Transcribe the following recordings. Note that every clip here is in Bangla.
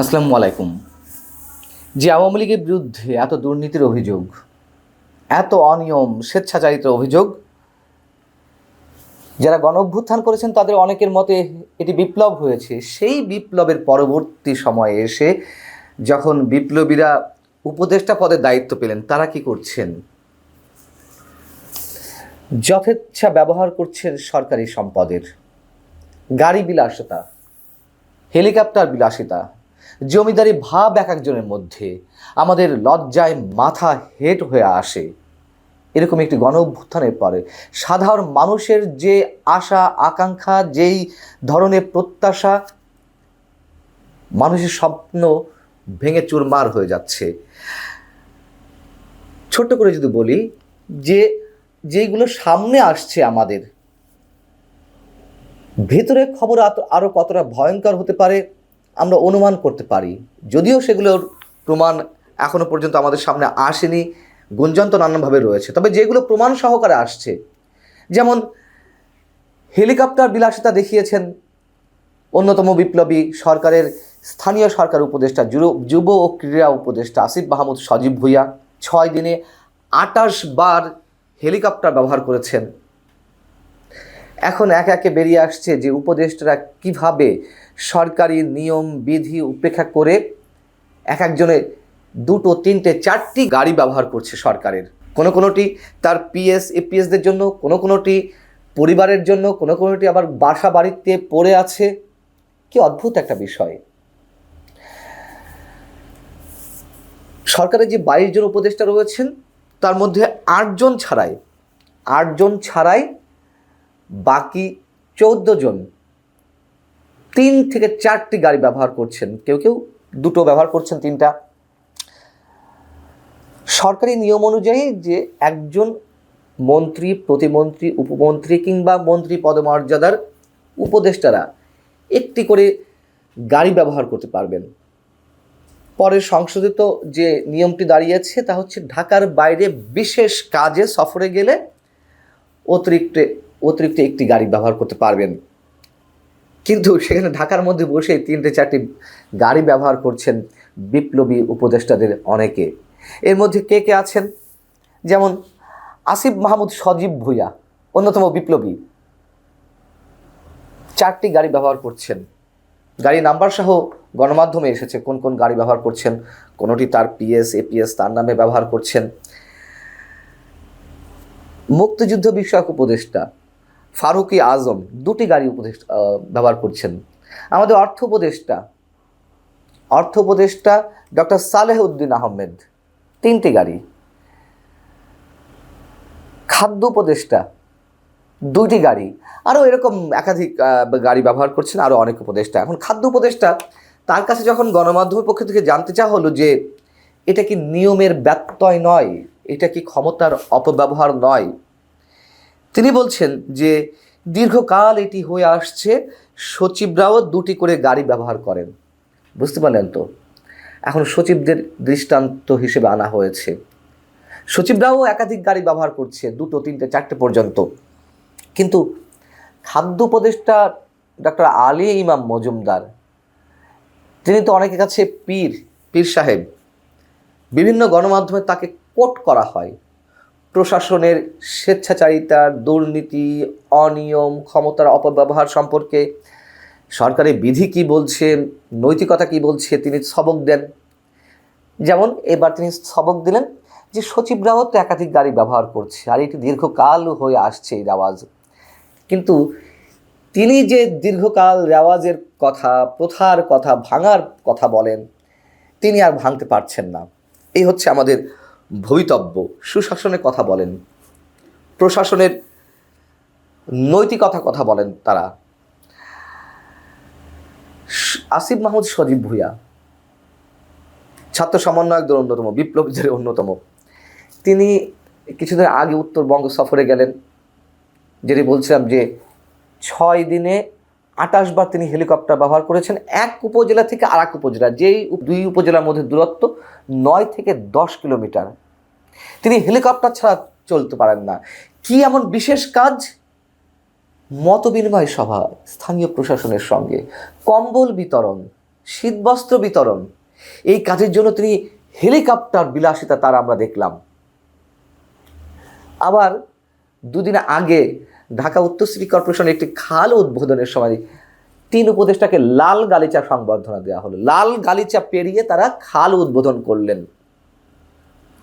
আসসালামু আলাইকুম। যে আওয়ামী লীগের বিরুদ্ধে এত দুর্নীতির অভিযোগ, এত অনিয়ম, স্বেচ্ছাচারিত অভিযোগ, যারা গণ অভ্যুত্থান করেছেন তাদের অনেকের মতে এটি বিপ্লব হয়েছে। সেই বিপ্লবের পরবর্তী সময়ে এসে যখন বিপ্লবীরা উপদেষ্টা পদের দায়িত্ব পেলেন, তারা কি করছেন? যথেচ্ছা ব্যবহার করছেন সরকারি সম্পদের। গাড়ি বিলাসিতা, হেলিকপ্টার বিলাসিতা জমিদারি ভাব এক একজনের মধ্যে। আমাদের লজ্জায় মাথা হেট হয়ে আসে। এরকম একটি গণ অভ্যুত্থানের পরে সাধারণ মানুষের যে আশা, আকাঙ্ক্ষা, যেই ধরনের প্রত্যাশা, মানুষের স্বপ্ন ভেঙে চুরমার হয়ে যাচ্ছে। ছোট্ট করে যদি বলি যে যেগুলো সামনে আসছে আমাদের, ভেতরে খবর আত- আরও কতটা ভয়ঙ্কর হতে পারে আমরা অনুমান করতে পারি। যদিও সেগুলোর প্রমাণ এখনও পর্যন্ত আমাদের সামনে আসেনি, গুঞ্জন তো নানানভাবে রয়েছে। তবে যেগুলো প্রমাণ সহকারে আসছে, যেমন হেলিকপ্টার বিলাসিতা দেখিয়েছেন অন্যতম বিপ্লবী সরকারের স্থানীয় সরকার উপদেষ্টা, যুব- যুব ও ক্রীড়া উপদেষ্টা আসিফ মাহমুদ সজীব ভুইয়া ছয় দিনে আটাশ বার হেলিকপ্টার ব্যবহার করেছেন। এখন এক একে বেরিয়ে আসছে যে উপদেষ্টারা কীভাবে সরকারি নিয়ম, বিধি উপেক্ষা করে এক একজনে দুটো, তিনটে, চারটি গাড়ি ব্যবহার করছে সরকারের। কোনো কোনোটি তার পিএস এপিএসদের জন্য, কোনো কোনোটি পরিবারের জন্য, কোনো কোনোটি আবার বাসা বাড়িতে পড়ে আছে। কি অদ্ভুত একটা বিষয়। সরকারের যে বাইশ জন উপদেষ্টা রয়েছেন, তার মধ্যে আটজন ছাড়াই আটজন ছাড়াই বাকি চৌদ্দ জন তিন থেকে চারটি গাড়ি ব্যবহার করছেন। কেউ কেউ দুটো ব্যবহার করছেন তিনটা। সরকারি নিয়ম অনুযায়ী যে একজন মন্ত্রী, প্রতিমন্ত্রী, উপমন্ত্রী কিংবা মন্ত্রী পদমর্যাদার উপদেষ্টারা একটি করে গাড়ি ব্যবহার করতে পারবেন। পরে সংশোধিত যে নিয়মটি দাঁড়িয়েছে তা হচ্ছে ঢাকার বাইরে বিশেষ কাজে সফরে গেলে অতিরিক্ত অতিরিক্ত একটি গাড়ি ব্যবহার করতে পারবেন। কিন্তু সেখানে ঢাকার মধ্যে বসে তিনটে চারটি গাড়ি ব্যবহার করছেন বিপ্লবী উপদেষ্টাদের অনেকে। এর মধ্যে কে কে আছেন? যেমন আসিফ মাহমুদ সজীব ভুইয়া, অন্যতম বিপ্লবী। চারটি গাড়ি ব্যবহার করছেন। গাড়ি নাম্বার সহ গণমাধ্যমে এসেছে কোন কোন গাড়ি ব্যবহার করছেন। কোনোটি তার পিএস, এপিএস, তার নামে ব্যবহার করছেন। মুক্তিযুদ্ধ বিষয়ক উপদেষ্টা ফারুকি আজম দুটি গাড়ি আহ, ব্যবহার করছেন। আমাদের অর্থ উপদেষ্টা অর্থ উপদেষ্টা ডক্টর সালেহ উদ্দিন আহমেদ তিনটি গাড়ি। খাদ্য উপদেষ্টা দুইটি গাড়ি। আরও এরকম একাধিক গাড়ি ব্যবহার করছেন আরও অনেক উপদেষ্টা। এখন খাদ্য উপদেষ্টা তার কাছে যখন গণমাধ্যমের পক্ষ থেকে জানতে চাওয়া হলো যে এটা কি নিয়মের ব্যত্যয় নয় এটা কি ক্ষমতার অপব্যবহার নয় তিনি বলছেন যে দীর্ঘকাল এটি হয়ে আসছে, সচিবরাও দুটি করে গাড়ি ব্যবহার করেন। বুঝতে পারলেন তো? এখন সচিবদের দৃষ্টান্ত হিসেবে আনা হয়েছে। সচিবরাও একাধিক গাড়ি ব্যবহার করছে, দুটো, তিনটে, চারটে পর্যন্ত। কিন্তু খাদ্য উপদেষ্টা ডক্টর আলী ইমাম মজুমদার, তিনি তো অনেকের কাছে পীর পীর সাহেব। বিভিন্ন গণমাধ্যমে তাকে কোট করা হয়। প্রশাসনের স্বেচ্ছাচারিতার দুর্নীতি, অনিয়ম, ক্ষমতার অপব্যবহার সম্পর্কে সরকারি বিধি কি বলছে, নৈতিকতা কি বলছে, তিনি সবক দেন। যেমন এবার তিনি সবক দিলেন যে সচিবরাও তো একাধিক গাড়ি ব্যবহার করছে আর এটি দীর্ঘকাল হয়ে আসছে এই রেওয়াজ। কিন্তু তিনি যে দীর্ঘকাল রেওয়াজের কথা, প্রথার কথা, ভাঙার কথা বলেন, তিনি আর ভাঙতে পারছেন না। এই হচ্ছে আমাদের ভবিতব্য, সুশাসনের কথা বলেন। প্রশাসনের নৈতিকতা কথা বলেন তারা। আসিফ মাহমুদ সজীব ভুইয়া, ছাত্র সমন্বয়কদের অন্যতম, বিপ্লবীদের অন্যতম। তিনি কিছুদিন আগে উত্তরবঙ্গ সফরে গেলেন, যেটি বলছিলাম যে ছয় দিনে আটাশ বার তিনি হেলিকপ্টার ব্যবহার করেছেন, এক উপজেলা থেকে আর এক উপজেলা, যেই দুই উপজেলার মধ্যে দূরত্ব নয় থেকে দশ কিলোমিটার। তিনি হেলিকপ্টার ছাড়া চলতে পারেন না। কি এমন বিশেষ কাজ? মত বিনিময় সভা, স্থানীয় প্রশাসনের সঙ্গে। কম্বল বিতরণ, শীতবস্ত্র বিতরণ। এই কাজের জন্য তিনি হেলিকপ্টার বিলাসিতা তার আমরা দেখলাম। আবার দুদিন আগে ঢাকা উত্তর সিটি কর্পোরেশনের একটি খাল উদ্বোধনের সময় তিন উপদেষ্টাকে লাল গালিচা সংবর্ধনা দেওয়া হলো। লাল গালিচা পেরিয়ে তারা খাল উদ্বোধন করলেন।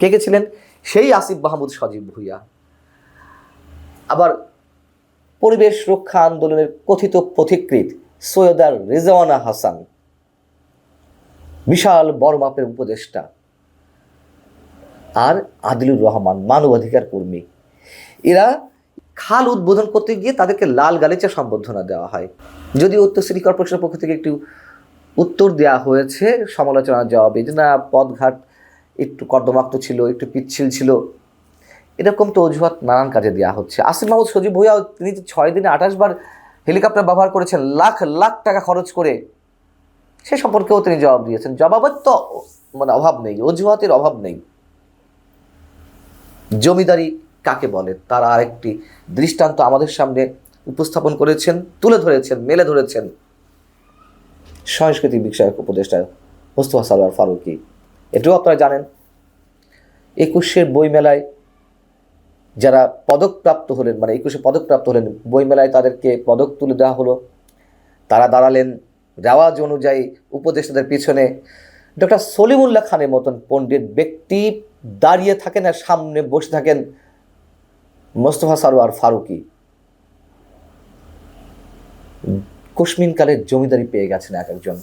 কে কে ছিলেন? সেই আসিফ মাহমুদ, সজীব ভুইয়া। আবার পরিবেশ রক্ষা আন্দোলনের কথিত পথিকৃত সৈয়দার রেজওয়ানা হাসান, বিশাল বড় মাপের উপদেষ্টা, আর আদিলুর রহমান, মানবাধিকার কর্মী। এরা খাল উদ্বোধন করতে গিয়ে তাদেরকে লাল গালিচা সম্বর্ধনা দেওয়া হয়। যদি উত্তর সিটি কর্পোরেশনের পক্ষ থেকে একটু উত্তর দেওয়া হয়েছে, সমালোচনার জবাবে যে না, পথঘাট একটু কর্দমাক্ত ছিল, একটু পিচ্ছিল ছিল। এরকম তো অজুহাত নানান কাজে দেওয়া হচ্ছে। আসিফ মাহমুদ, সজীব ভুইয়া, তিনি ছয় দিনে আঠাশ বার হেলিকপ্টার ব্যবহার করেছেন, লাখ লাখ টাকা খরচ করে। সে সম্পর্কেও তিনি জবাব দিয়েছেন। জবাবের তো মানে অভাব নেই, অজুহাতের অভাব নেই। জমিদারি কাকে বলে? তার আরেকটি দৃষ্টান্ত আমাদের সামনে উপস্থাপন করেছেন, তুলে ধরেছেন, মেলে ধরেছেন সংস্কৃতি বিষয়ক উপদেষ্টা মোস্তফা সালোয়ার ফারুকি। এটাও আপনারা জানেন, একুশের বইমেলায় যারা পদকপ্রাপ্ত হলেন মানে একুশে পদকপ্রাপ্ত হলেন, বইমেলায় তাদেরকে পদক তুলে দেওয়া হলো। তারা দাঁড়ালেন, রেওয়াজ অনুযায়ী উপদেষ্টাদের পিছনে। ডক্টর সলিমুল্লাহ খানের মতন পণ্ডিত ব্যক্তি দাঁড়িয়ে থাকেন আর সামনে বসে থাকেন মোস্তফা সারোয়ার ফারুকি কোশমিনকালের জমিদারি পেয়ে গেছেন এক একজন।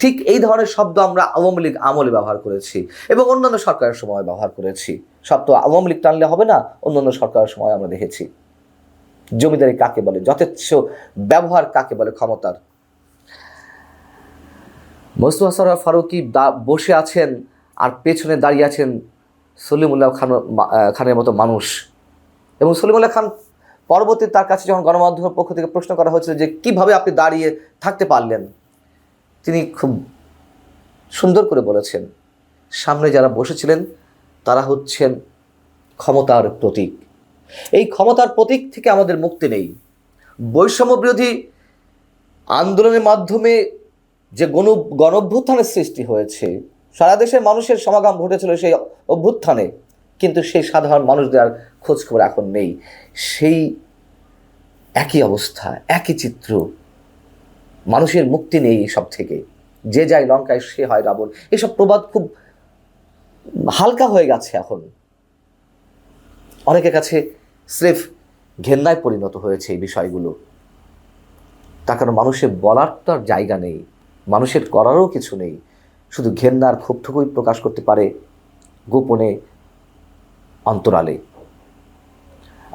ঠিক এই ধরনের শব্দ আমরা আওয়ামী লীগ আমলে ব্যবহার করেছি এবং অন্যান্য সরকারের সময় ব্যবহার করেছি। সব তো আওয়ামী লীগ টানলে হবে না, অন্যান্য সরকারের সময় আমরা দেখেছি। জমিদারি কাকে বলে, যথেচ্ছ ব্যবহার কাকে বলে ক্ষমতার? মোস্তফা সরোয়ার ফারুকি বসে আছেন আর পেছনে দাঁড়িয়ে আছেন সলিমুল্লাহ খান খানের মতো মানুষ। এবং সলিমুল্লাহ খান পরবর্তী তার কাছে যখন গণমাধ্যমের পক্ষ থেকে প্রশ্ন করা হয়েছিল যে কীভাবে আপনি দাঁড়িয়ে থাকতে পারলেন, তিনি খুব সুন্দর করে বলেছেন, সামনে যারা বসেছিলেন তারা হচ্ছেন ক্ষমতার প্রতীক। এই ক্ষমতার প্রতীক থেকে আমাদের মুক্তি নেই। বৈষম্য বিরোধী আন্দোলনের মাধ্যমে যে গণ গণ অভ্যুত্থানের সৃষ্টি হয়েছে, সারা দেশের মানুষের সমাগম ঘটেছিল সেই অভ্যুত্থানে, কিন্তু সেই সাধারণ মানুষদের আর খোঁজ খবর এখন নেই। সেই একই অবস্থা, একই চিত্র। মানুষের মুক্তি নেই সব থেকে যে যায় লঙ্কায়, সে হয় রাবণ। এসব প্রবাদ খুব হালকা হয়ে গেছে এখন। অনেকের কাছে স্রেফ ঘেন্নায় পরিণত হয়েছে এই বিষয়গুলো। তার কারণ মানুষের বলার তো আর জায়গা নেই। মানুষের করারও কিছু নেই। শুধু ঘেন্নার ক্ষোভটুকুই প্রকাশ করতে পারে গোপনে অন্তরালে।